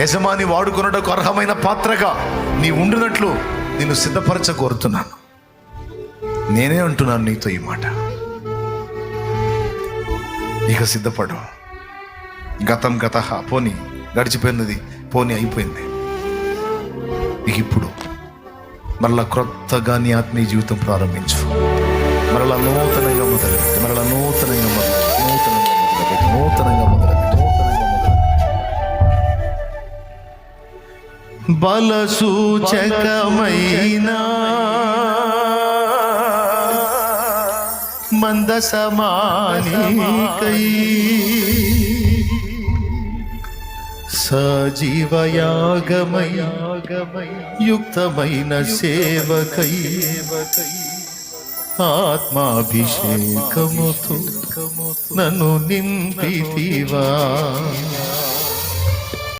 యజమాని వాడుకొనుటకు అర్హమైన పాత్రగా నీ ఉండినట్లు నేను సిద్ధపరచ కోరుతున్నాను నేనే అంటున్నాను నీతో ఈ మాట. ఇక సిద్ధపడు. గతం గత పోని గడిచిపోయినది పోని అయిపోయింది. ఇక ఇప్పుడు మరలా క్రొత్తగా నీ ఆత్మీయ జీవితం ప్రారంభించు. మరలా నూతనంగా మొదలుపెట్టు మరలా నూతన బలసూచకమైన. బల సూచకమైన మందసమానికై. సజీవయాగమై. యుక్తమైన సేవకై. ఆత్మాభిషేకముతో నన్ను నింపితివా.